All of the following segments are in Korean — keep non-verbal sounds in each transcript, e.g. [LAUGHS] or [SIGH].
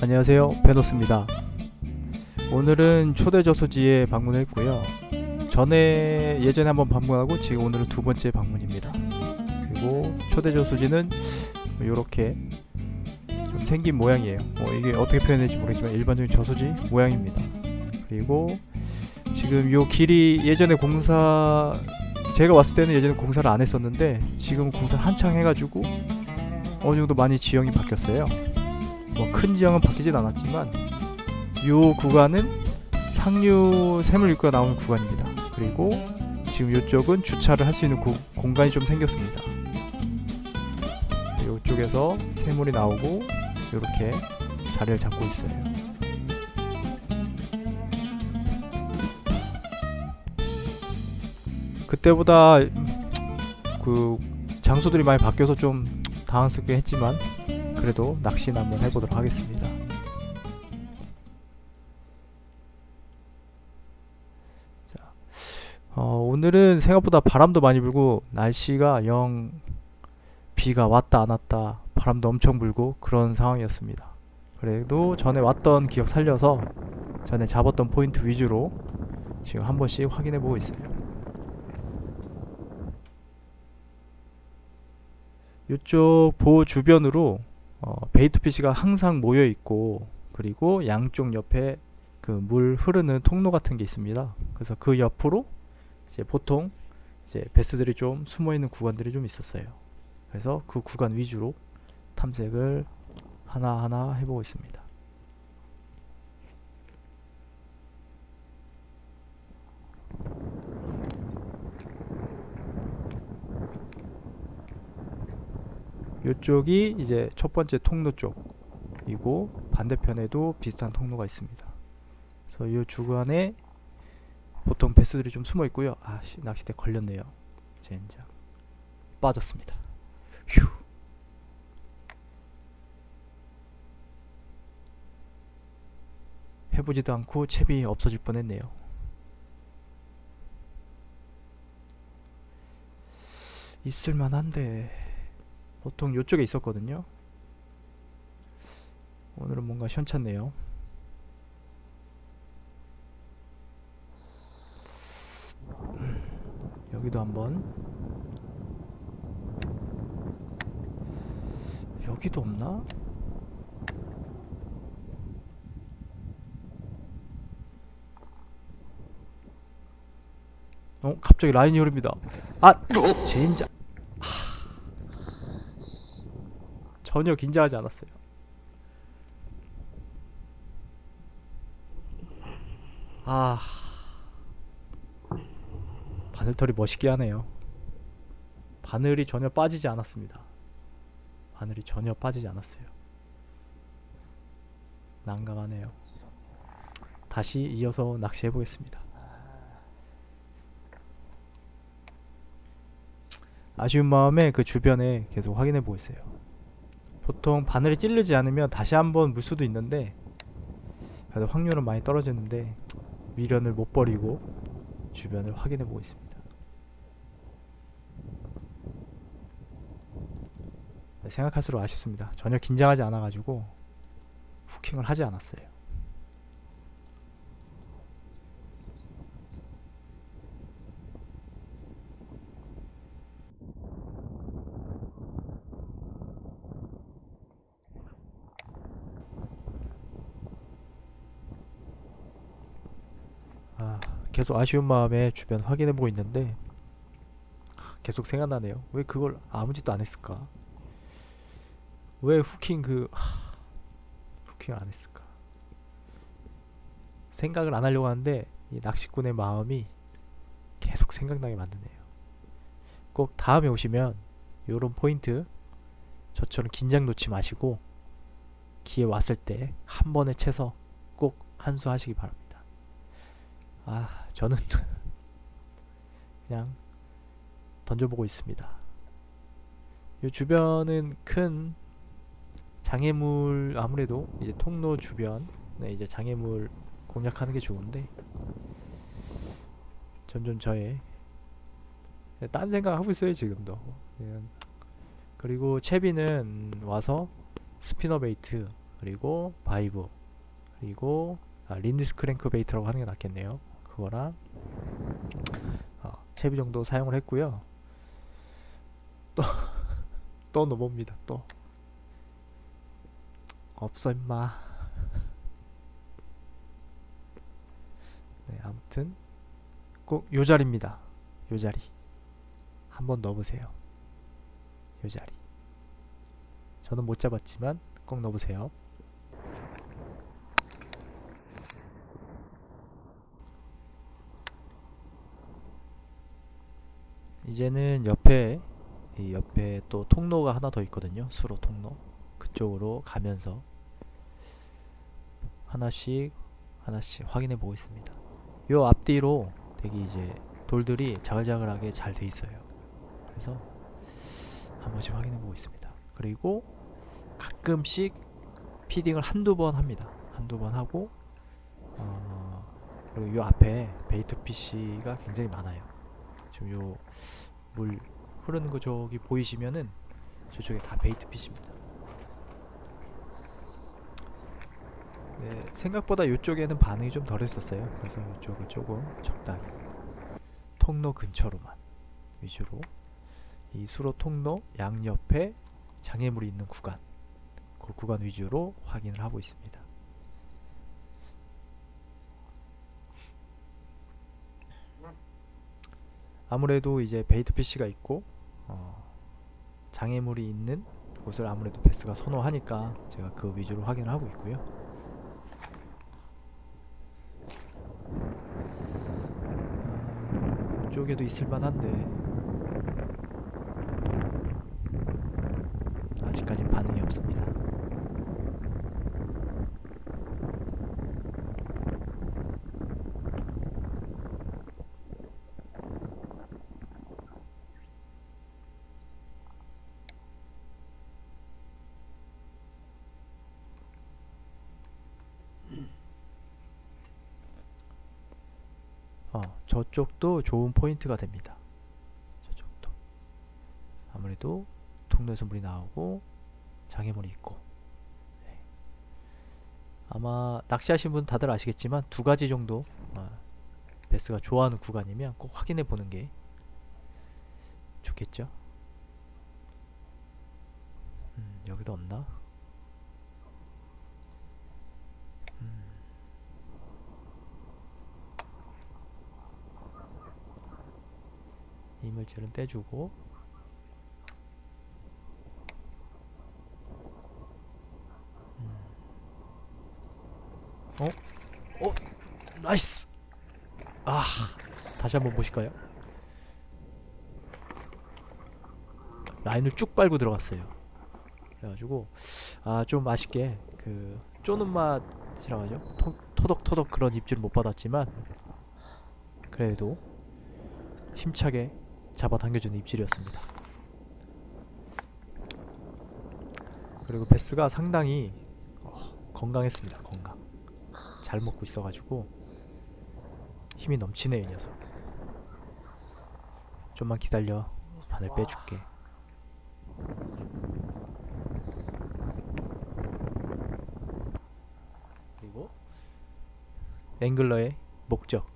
안녕하세요. 베노스입니다. 오늘은 초대 저수지에 방문했고요 전에 예전에 한번 방문하고 지금 오늘은 두 번째 방문입니다. 그리고 초대 저수지는 이렇게 좀 생긴 모양이에요. 뭐 이게 어떻게 표현할지 모르겠지만 일반적인 저수지 모양입니다. 그리고 지금 요 길이 예전에 공사 제가 왔을 때는 예전에 공사를 안 했었는데 지금 공사를 한창 해가지고 어느 정도 많이 지형이 바뀌었어요. 뭐 큰 지형은 바뀌진 않았지만 요 구간은 상류 입구가 나오는 구간입니다. 그리고 지금 이쪽은 주차를 할 수 있는 구- 공간이 좀 생겼습니다. 이쪽에서 샘물이 나오고 이렇게 자리를 잡고 있어요. 그때보다 그 장소들이 많이 바뀌어서 좀 당황스럽게 했지만 그래도 낚시는 한번 해보도록 하겠습니다. 어, 오늘은 생각보다 바람도 많이 불고 날씨가 영 비가 왔다 안 왔다 바람도 엄청 불고 그런 상황이었습니다. 그래도 전에 왔던 기억 살려서 전에 잡았던 포인트 위주로 지금 한 번씩 확인해 보고 있어요. 이쪽 보호 주변으로 어, 베이트 피시가 항상 모여 있고 그리고 양쪽 옆에 그 물 흐르는 통로 같은 게 있습니다. 그래서 그 옆으로 이제 보통 이제 베스들이 좀 숨어 있는 구간들이 좀 있었어요. 그래서 그 구간 위주로 탐색을 하나하나 해보고 있습니다. 이쪽이 이제 첫 번째 통로 쪽이고 반대편에도 비슷한 통로가 있습니다. 그래서 이 주간에 보통 베스들이 좀 숨어 있고요. 아, 씨, 낚싯대 걸렸네요. 젠장 빠졌습니다. 휴. 해보지도 않고 채비 없어질 뻔했네요. 있을만한데 보통 이쪽에 있었거든요. 오늘은 뭔가 현찮네요. 여기도 한번 여기도 없나? 어 갑자기 라인이 흐릅니다. 아 젠장 전혀 긴장하지 않았어요. 아 바늘털이 멋있게 하네요. 바늘이 전혀 빠지지 않았습니다. 바늘이 전혀 빠지지 않았어요. 난감하네요. 다시 이어서 낚시해 보겠습니다. 아쉬운 마음에 그 주변에 계속 확인해 보고 있어요. 보통 바늘이 찌르지 않으면 다시 한번 물 수도 있는데 그래도 확률은 많이 떨어지는데 미련을 못 버리고 주변을 확인해 보고 있습니다. 네, 생각할수록 아쉽습니다. 전혀 긴장하지 않아 가지고 후킹을 하지 않았어요. 아, 계속 아쉬운 마음에 주변 확인해 보고 있는데 계속 생각나네요. 왜 그걸 아무 짓도 안 했을까? 왜 후킹 그 하, 후킹을 안 했을까? 생각을 안 하려고 하는데 이 낚시꾼의 마음이 계속 생각나게 만드네요. 꼭 다음에 오시면 요런 포인트 저처럼 긴장 놓지 마시고 기회 왔을 때 한 번에 채서 꼭 한수 하시기 바랍니다. 아, 저는 [LAUGHS] 그냥 던져보고 있습니다. 이 주변은 큰 장애물 아무래도 이제 통로 주변 네, 이제 장애물 공략하는 게 좋은데 점점 저의 네, 딴 생각 하고 있어요 지금도. 그냥 그리고 채비는 와서 스피너 베이트 그리고 바이브 그리고 아, 림리스 크랭크 베이트라고 하는 게 낫겠네요. 그거랑 어, 채비 정도 사용을 했고요. 또 [LAUGHS] 또 넘어옵니다. 또 없어 임마. 네 아무튼 꼭 요 자리입니다. 요 자리 한번 넣어보세요. 요 자리. 저는 못 잡았지만 꼭 넣어보세요. 이제는 옆에 이 옆에 또 통로가 하나 더 있거든요. 수로 통로. 그쪽으로 가면서 하나씩 하나씩 확인해 보고 있습니다. 요 앞뒤로 되게 이제 돌들이 자글자글하게 잘 돼 있어요. 그래서 한 번씩 확인해 보고 있습니다. 그리고 가끔씩 피딩을 한두 번 합니다. 한두 번 하고 어, 그리고 요 앞에 베이트 PC가 굉장히 많아요. 지금 요 물 흐르는 거 저기 보이시면은 저쪽에 다 베이트 PC입니다. 네, 생각보다 이쪽에는 반응이 좀 덜했었어요. 그래서 이쪽은 조금 적당히 통로 근처로만 위주로 이 수로 통로 양옆에 장애물이 있는 구간 그 구간 위주로 확인을 하고 있습니다. 아무래도 이제 베이트 PC가 있고 어, 장애물이 있는 곳을 아무래도 베스가 선호하니까 제가 그 위주로 확인을 하고 있고요. 음, 이쪽에도 있을 만한데 아직까진 반응이 없습니다. 어, 저쪽도 좋은 포인트가 됩니다. 저쪽도. 아무래도 통로에서 물이 나오고 장애물이 있고. 네. 아마 낚시하신 분 다들 아시겠지만 두 가지 정도 어, 베스가 좋아하는 구간이면 꼭 확인해 보는 게 좋겠죠. 음, 여기도 없나? 이물질은 떼주고 음. 어? 어? 나이스! 아 다시 한번 보실까요? 라인을 쭉 빨고 들어갔어요 그래가지고 아 좀 아쉽게 그 쪼는 맛이라고 하죠 토, 토덕토덕 그런 입질을 못 받았지만 그래도 힘차게 잡아당겨주는 입질이었습니다. 그리고 베스가 상당히 어, 건강했습니다. 건강. 잘 먹고 있어가지고 힘이 넘치네요, 이 녀석. 좀만 기다려. 바늘 빼줄게. 그리고 앵글러의 목적.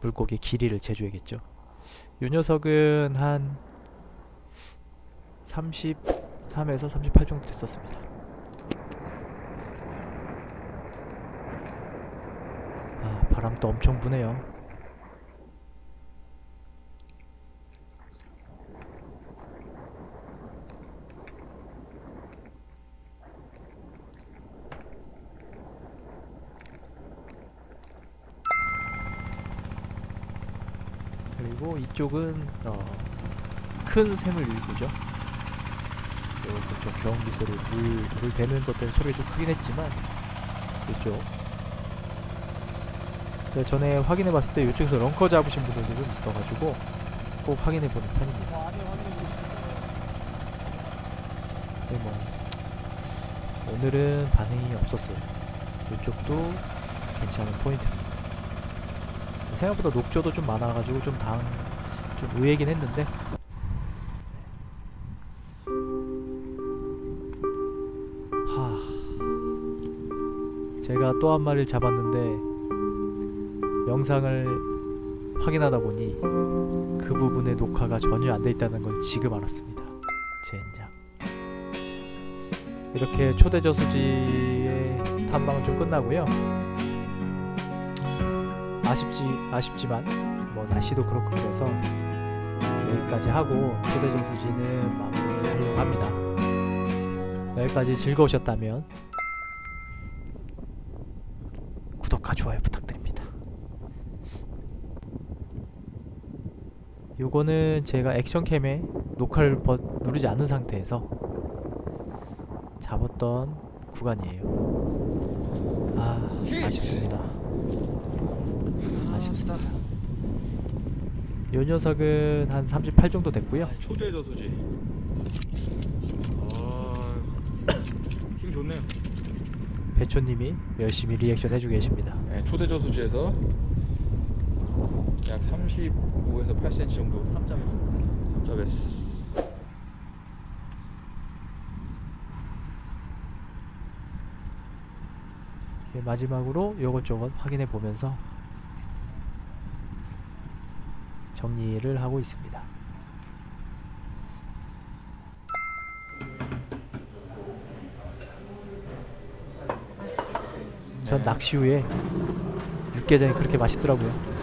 물고기 길이를 재줘야겠죠. 이 녀석은 한 33에서 38 정도 됐었습니다. 아, 바람도 엄청 부네요. 그리고 이쪽은 어, 큰 샘을 일구죠. 이쪽 경운기 소리, 물, 물 대는 것 때문에 소리가 좀 크긴 했지만 이쪽 제가 전에 확인해 봤을 때 이쪽에서 런커 잡으신 분들도 좀 있어가지고 꼭 확인해 보는 편입니다. 근데 뭐 오늘은 반응이 없었어요. 이쪽도 괜찮은 포인트입니다. 생각보다 녹조도 좀 많아가지고 좀 당, 좀 의외긴 했는데 하 제가 또 한 마리를 잡았는데 영상을 확인하다 보니 그 부분의 녹화가 전혀 안 돼 있다는 걸 지금 알았습니다. 젠장. 이렇게 초대 저수지의 탐방은 좀 끝나고요. 아쉽지 아쉽지만 뭐 날씨도 그렇고 그래서 여기까지 하고 초대 저수지는 마무리하려고 합니다. 여기까지 즐거우셨다면 구독과 좋아요 부탁드립니다. 요거는 제가 액션캠에 녹화를 버, 누르지 않은 상태에서 잡았던 구간이에요. 아 아쉽습니다. 아쉽습니다. 요 녀석은 한 38 정도 됐고요. 초대 저수지. 아, 힘 좋네요. 배초님이 열심히 리액션 해주고 계십니다. 네, 초대 저수지에서 약 35에서 8cm 정도 3잡했습니다. 3잡했어. 이제 마지막으로 요것저것 확인해 보면서 정리를 하고 있습니다. 전 낚시 후에 육개장이 그렇게 맛있더라고요.